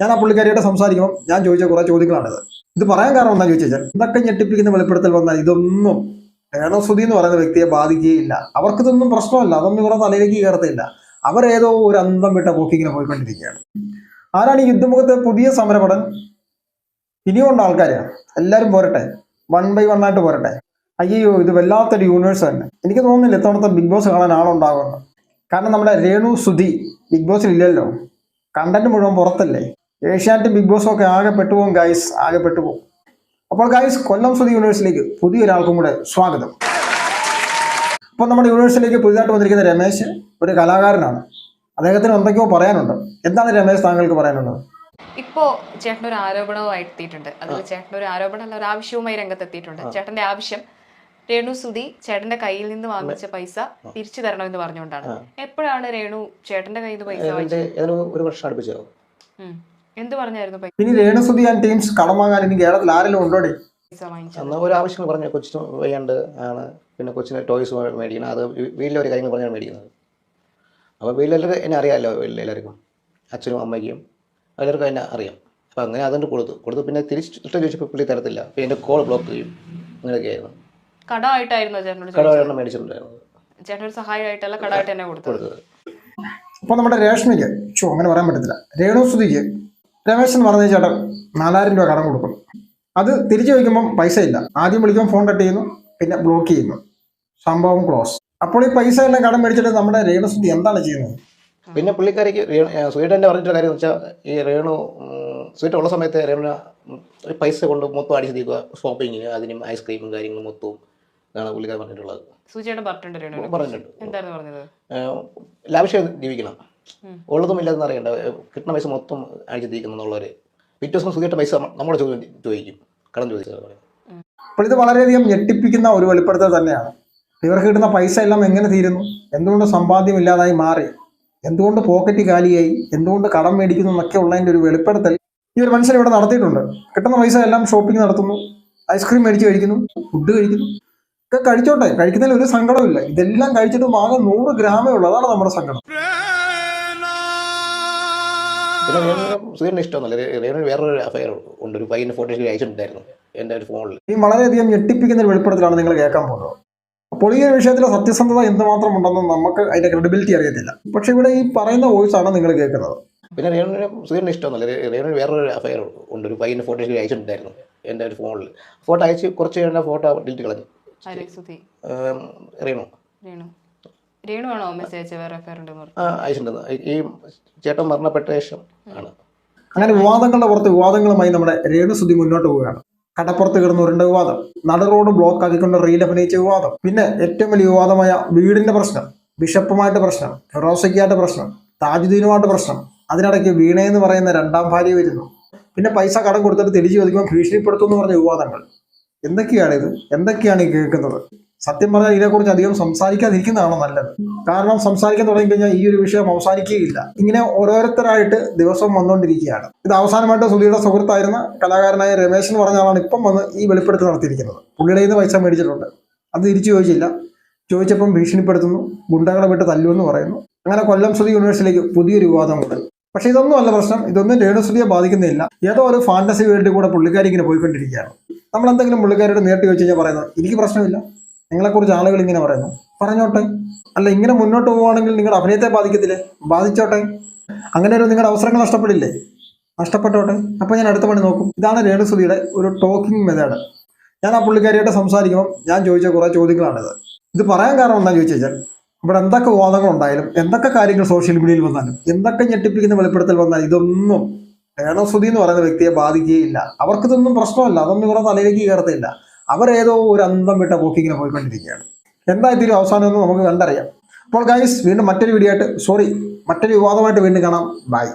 ഞാൻ ആ പുള്ളിക്കാരിയായിട്ട് സംസാരിക്കുമ്പോൾ ഞാൻ ചോദിച്ച കുറേ ചോദ്യങ്ങളാണിത്. ഇത് പറയാൻ കാരണം എന്താ ചോദിച്ചാൽ ഇതൊക്കെ ഞെട്ടിപ്പിക്കുന്ന വെളിപ്പെടുത്തൽ വന്നാൽ ഇതൊന്നും രേണുസുതി എന്ന് പറയുന്ന വ്യക്തിയെ ബാധിക്കുകയില്ല. അവർക്കിതൊന്നും പ്രശ്നമല്ല. അതൊന്നും ഇവരുടെ തലയിലേക്ക് കയറത്തില്ല. അവരേതോ ഒരു അന്തം വിട്ട പോക്കിങ്ങനെ പോയിക്കൊണ്ടിരിക്കുകയാണ്. ആരാണ് ഈ യുദ്ധമുഖത്തെ പുതിയ സമരപടൻ ഇനിയും ഉണ്ട് ആൾക്കാരാണ് എല്ലാവരും പോരട്ടെ. വൺ ബൈ വൺ ആയിട്ട് പോരട്ടെ. അയ്യോ ഇത് വല്ലാത്തൊരു യൂണിവേഴ്സ് തന്നെ. എനിക്ക് തോന്നുന്നില്ല ഇത്തവണത്തെ ബിഗ് ബോസ് കാണാൻ ആളുണ്ടാകുമെന്ന് കാരണം നമ്മുടെ രേണു സുധി ബിഗ് ബോസിൽ ഇല്ലല്ലോ കണ്ടന്റ് മുഴുവൻ പുറത്തല്ലേ? ഏഷ്യാനെറ്റ് ബിഗ് ബോസ് ഒക്കെ ആകെ പെട്ടുപോകും ഗൈസ് ആകെ പെട്ടുപോകും. അപ്പോൾ ഗൈസ് കൊല്ലം സുധി യൂണിവേഴ്സിലേക്ക് പുതിയൊരാൾക്കും കൂടെ സ്വാഗതം. അപ്പോൾ നമ്മുടെ യൂണിവേഴ്സിലേക്ക് പുതിയതായിട്ട് വന്നിരിക്കുന്ന രമേശ് ഒരു കലാകാരനാണ്. അദ്ദേഹത്തിന് എന്തൊക്കെയോ പറയാനുണ്ട്. എന്താണ് രമേശ് താങ്കൾക്ക് പറയാനുള്ളത്? ഇപ്പോ ചേട്ടൻ ഒരു ആരോപണവുമായി എത്തിയിട്ടുണ്ട്. അതിൽ ചേട്ടൻ ഒരു ആരോപണം അല്ല ഒരു ആവശ്യവുമായി രംഗത്തെത്തിയിട്ടുണ്ട്. ചേട്ടന്റെ ആവശ്യം രേണു സുധി ചേട്ടന്റെ കയ്യിൽ നിന്ന് വാങ്ങിച്ച പൈസ തിരിച്ചു തരണം എന്ന് പറഞ്ഞുകൊണ്ടാണ് എപ്പോഴാണ് രേണു ചേട്ടന്റെ കയ്യിൽ നിന്ന് പൈസ വാങ്ങിച്ചത്? ഒരു വർഷം. എന്ത് പറഞ്ഞായിരുന്നു ഇനി രേണു സുധി ആൻഡ് ടീംസ് കടം വാങ്ങാൻ ഇനി കേരളത്തിൽ ആരെങ്കിലും ഉണ്ടോടെ? വാങ്ങിച്ചത് ഒരു ആവശ്യങ്ങൾ പറഞ്ഞ കൊച്ചിന് വയ്യാണ്ട് ആണ്. പിന്നെ കൊച്ചിന് ടോയ്സ് മേടിക്കണം. അത് വീട്ടിലെ ഒരു കാര്യങ്ങൾ പറഞ്ഞാണ് മേടിക്കുന്നത്. അപ്പോൾ വീട്ടിലെല്ലാവരും എന്നെ അറിയാമല്ലോ വീട്ടിലെ എല്ലാവർക്കും. അച്ഛനും അമ്മയ്ക്കും. എല്ലാവർക്കും എന്നെ അറിയാം. അപ്പോൾ അങ്ങനെ അതുകൊണ്ട് കൊടുത്തു. കൊടുത്തു പിന്നെ തിരിച്ച് ഇഷ്ടം ചോദിച്ചപ്പോൾ പുള്ളി തരത്തില്ല. പിന്നെ എന്റെ കോൾ ബ്ലോക്ക് ചെയ്യും. അങ്ങനെയൊക്കെയായിരുന്നു. കടമായിട്ടായിരുന്നു ചേട്ടനോട് ചോദിച്ചത്. കടവെണ്ണം മേടിച്ചിട്ടുണ്ടായിരുന്നു ചേട്ടൻ ഒരു സഹായമായിട്ടല്ല കടമായിട്ട് തന്നെ കൊടുത്തത്. കൊടുത്തത്. അപ്പോൾ നമ്മുടെ രേഷ്മയ്ക്ക് ഷോ അങ്ങനെ പറയാൻ പറ്റത്തില്ല. രേണു സുധിക്ക് രമേശ് എന്ന് പറഞ്ഞ ചേട്ടൻ നാലായിരം രൂപ കടം കൊടുക്കും അത് തിരിച്ചു ചോദിക്കുമ്പം പൈസ ഇല്ല. ആദ്യം വിളിക്കുമ്പോൾ ഫോൺ കട്ട് ചെയ്യുന്നു പിന്നെ ബ്ലോക്ക് ചെയ്യുന്നു. സംഭവം ക്ലോസ് അപ്പോൾ ഈ പൈസ എല്ലാം കടം മേടിച്ചിട്ട് നമ്മുടെ രേണുസുദ്ധി എന്താണ് ചെയ്യുന്നത്? പിന്നെ പുള്ളിക്കാരിക്ക് സ്വീഡന്റെ പറഞ്ഞിട്ട് കാര്യം വെച്ചാൽ ഈ രേണു സ്വീറ്റ് ഉള്ള സമയത്ത് രേണു ഒരു പൈസ കൊണ്ട് മൊത്തം അടിച്ച് തീക്കുക ഷോപ്പിങ്ങിന് അതിനും ഐസ്ക്രീമും കാര്യങ്ങളും മൊത്തവും ഇതാണ് പുള്ളിക്കാർ പറഞ്ഞിട്ടുള്ളത്. പറഞ്ഞിട്ടുണ്ട് ലാവശ്യം ജീവിക്കണം. ഉള്ളതും ഇല്ലാതെന്ന് അറിയണ്ട കിട്ടുന്ന പൈസ മൊത്തം അടിച്ച് തീക്കണം എന്നുള്ളവർ പിറ്റേ ദിവസം സുഖിയുടെ പൈസ നമ്മുടെ ചോദ്യം ചോദിക്കും. കടം ചോദിച്ചത് അപ്പോൾ ഇത് വളരെയധികം ഞെട്ടിപ്പിക്കുന്ന ഒരു വെളിപ്പെടുത്തൽ തന്നെയാണ്. ഇവർക്ക് കിട്ടുന്ന പൈസ എല്ലാം എങ്ങനെ തീരുന്നു? എന്തുകൊണ്ട് സമ്പാദ്യം ഇല്ലാതായി മാറി? എന്തുകൊണ്ട് പോക്കറ്റ് കാലിയായി? എന്തുകൊണ്ട് കടം മേടിക്കുന്നു എന്നൊക്കെ ഉള്ളതിന്റെ ഒരു വെളിപ്പെടുത്തൽ ഈ ഒരു മനുഷ്യൻ ഇവിടെ നടത്തിയിട്ടുണ്ട്. കിട്ടുന്ന പൈസ എല്ലാം ഷോപ്പിംഗ് നടത്തുന്നു. ഐസ്ക്രീം മേടിച്ച് കഴിക്കുന്നു. ഫുഡ് കഴിക്കുന്നു. ഒക്കെ കഴിച്ചോട്ടെ. കഴിക്കുന്നതിൽ ഒരു സങ്കടമില്ല ഇതെല്ലാം കഴിച്ചിട്ടും ആകെ നൂറ് ഗ്രാമേ ഉള്ളൂ. അതാണ് നമ്മുടെ സങ്കടം. പിന്നെ രേണുവിന് സുഖേറിന് ഇഷ്ടമൊന്നുമല്ല. രേണു വേറൊരു അഫയർ ഉണ്ട്. ഒരു പയ്യന്റെ ഫോട്ടോ അയച്ചിട്ടുണ്ടായിരുന്നു. എന്റെ ഒരു ഫോണിൽ. ഈ വളരെയധികം ഞെട്ടിപ്പിക്കുന്ന ഒരു വെളിപ്പെടുത്തലാണ് നിങ്ങൾ കേൾക്കാൻ പോകുന്നത്. അപ്പോൾ ഈ ഒരു വിഷയത്തിലെ സത്യസന്ധത എന്തുമാത്രം ഉണ്ടെന്ന് നമുക്ക് അതിന്റെ ക്രെഡിബിലിറ്റി അറിയത്തില്ല. പക്ഷെ ഇവിടെ ഈ പറയുന്ന വോയിസ് ആണ് നിങ്ങൾ കേൾക്കുന്നത്. പിന്നെ രേണുവിന് സുധീറിന് ഇഷ്ടമല്ല രേണു വേറൊരു അഫയർ ഉണ്ട്. ഒരു പയ്യന്റെ ഫോട്ടോ അയച്ചിട്ടുണ്ടായിരുന്നു. എന്റെ ഒരു ഫോണിൽ. ഫോട്ടോ അയച്ച് കുറച്ച് കഴിഞ്ഞാൽ ഫോട്ടോ ഡിലീറ്റ് കളഞ്ഞു. റേണു. രേണു രേണു രേണു ആണോ മെസ്സേജ് അയച്ചത്? വേറെ അഫയർ ഉണ്ടെന്ന് പറഞ്ഞു ആ അയച്ചിട്ടുണ്ട്. ഈ ചേട്ടൻ മരണപ്പെട്ട ശേഷം ആണ്. അങ്ങനെ വിവാദങ്ങളുടെ പുറത്ത് വിവാദങ്ങളുമായി നമ്മുടെ രേണുസുതി മുന്നോട്ട് പോവുകയാണ്. കടപ്പുറത്ത് കിടന്ന ഉരുണ്ട വിവാദം നട റോഡ് ബ്ലോക്ക് ആക്കിക്കൊണ്ട് റീൽ അഭിനയിച്ച വിവാദം പിന്നെ ഏറ്റവും വലിയ വിവാദമായ വീടിന്റെ പ്രശ്നം ബിഷപ്പുമായിട്ട് പ്രശ്നം ഫിറോസയ്ക്കായിട്ട് പ്രശ്നം താജുദ്ദീനുമായിട്ട് പ്രശ്നം അതിനിടയ്ക്ക് വീണ എന്ന് പറയുന്ന രണ്ടാം ഭാര്യ വരുന്നു. പിന്നെ പൈസ കടം കൊടുത്തിട്ട് തിരിച്ചു ചോദിക്കുമ്പോൾ ഭീഷണിപ്പെടുത്തുമെന്ന് പറഞ്ഞ വിവാദങ്ങൾ. എന്തൊക്കെയാണ് ഇത് എന്തൊക്കെയാണ് ഈ കേൾക്കുന്നത്? സത്യം പറഞ്ഞാൽ ഇതിനെക്കുറിച്ച് അധികം സംസാരിക്കാതിരിക്കുന്നതാണ് നല്ലത്? കാരണം സംസാരിക്കാൻ തുടങ്ങിക്കഴിഞ്ഞാൽ ഈ ഒരു വിഷയം അവസാനിക്കുകയില്ല. ഇങ്ങനെ ഓരോരുത്തരായിട്ട് ദിവസം വന്നുകൊണ്ടിരിക്കുകയാണ്. ഇത് അവസാനമായിട്ട് സുധിയുടെ സുഹൃത്തായിരുന്ന കലാകാരനായ രമേശൻ എന്ന് പറഞ്ഞ ആളാണ് ഇപ്പം വന്ന് ഈ വെളിപ്പെടുത്തൽ നടത്തിയിരിക്കുന്നത്. പുള്ളിയുടെ നിന്ന് പൈസ മേടിച്ചിട്ടുണ്ട്. അത് തിരിച്ചു ചോദിച്ചില്ല. ചോദിച്ചപ്പം ഭീഷണിപ്പെടുത്തുന്നു. ഗുണ്ടകളെ വിട്ട് തല്ലുമെന്ന് പറയുന്നു. അങ്ങനെ കൊല്ലം സുധി യൂണിവേഴ്സിറ്റിയിലേക്ക് പുതിയൊരു വിവാദമുണ്ട് പക്ഷേ ഇതൊന്നും അല്ല പ്രശ്നം. ഇതൊന്നും രേണുസുതിയെ ബാധിക്കുന്നില്ല. ഏതോ ഒരു ഫാന്റസി വേൾഡിൽ കൂടെ പുള്ളിക്കാരി ഇങ്ങനെ പോയിക്കൊണ്ടിരിക്കുകയാണ്. നമ്മൾ എന്തെങ്കിലും പുള്ളിക്കാരോട് നേരിട്ട് ചോദിച്ചു കഴിഞ്ഞാൽ പറയുന്നത് എനിക്ക് പ്രശ്നമില്ല. നിങ്ങളെക്കുറിച്ച് ആളുകൾ ഇങ്ങനെ പറയുന്നു. പറഞ്ഞോട്ടെ. അല്ല ഇങ്ങനെ മുന്നോട്ട് പോവുകയാണെങ്കിൽ നിങ്ങളുടെ അഭിനയത്തെ ബാധിക്കത്തില്ലേ? ബാധിച്ചോട്ടെ. അങ്ങനെ ഒരു നിങ്ങളുടെ അവസരങ്ങൾ നഷ്ടപ്പെടില്ലേ? നഷ്ടപ്പെട്ടോട്ടെ. അപ്പോൾ ഞാൻ അടുത്ത പണി നോക്കും. ഇതാണ് രേണുസുതിയുടെ ഒരു ടോക്കിംഗ് മെത്തേഡ് ഞാൻ ആ പുള്ളിക്കാരിയായിട്ട് സംസാരിക്കുമ്പോൾ ഞാൻ ചോദിച്ച കുറേ ചോദ്യങ്ങളാണിത്. ഇത് പറയാൻ കാരണം എന്താണെന്ന് ചോദിച്ചു കഴിഞ്ഞാൽ ഇവിടെ എന്തൊക്കെ വാദങ്ങൾ ഉണ്ടായാലും എന്തൊക്കെ കാര്യങ്ങൾ സോഷ്യൽ മീഡിയയിൽ വന്നാലും എന്തൊക്കെ ഞെട്ടിപ്പിക്കുന്ന വെളിപ്പെടുത്തൽ വന്നാലും ഇതൊന്നും രേണുസുതി എന്ന് പറയുന്ന വ്യക്തിയെ ബാധിക്കുകയില്ല. അവർക്കിതൊന്നും പ്രശ്നമല്ല. അതൊന്നും ഇവരുടെ തലയിലേക്ക് കയറത്തില്ല. അവരേതോ ഒരു അന്തം വിട്ട പോക്കിങ്ങനെ പോയിക്കൊണ്ടിരിക്കുകയാണ്. എന്തായിത്തീരും അവസാനം എന്ന് നമുക്ക് കണ്ടറിയാം. അപ്പോൾ ഗൈസ് വീണ്ടും മറ്റൊരു വീഡിയോ ആയിട്ട് സോറി മറ്റൊരു വിവാദമായിട്ട് വീണ്ടും കാണാം. ബൈ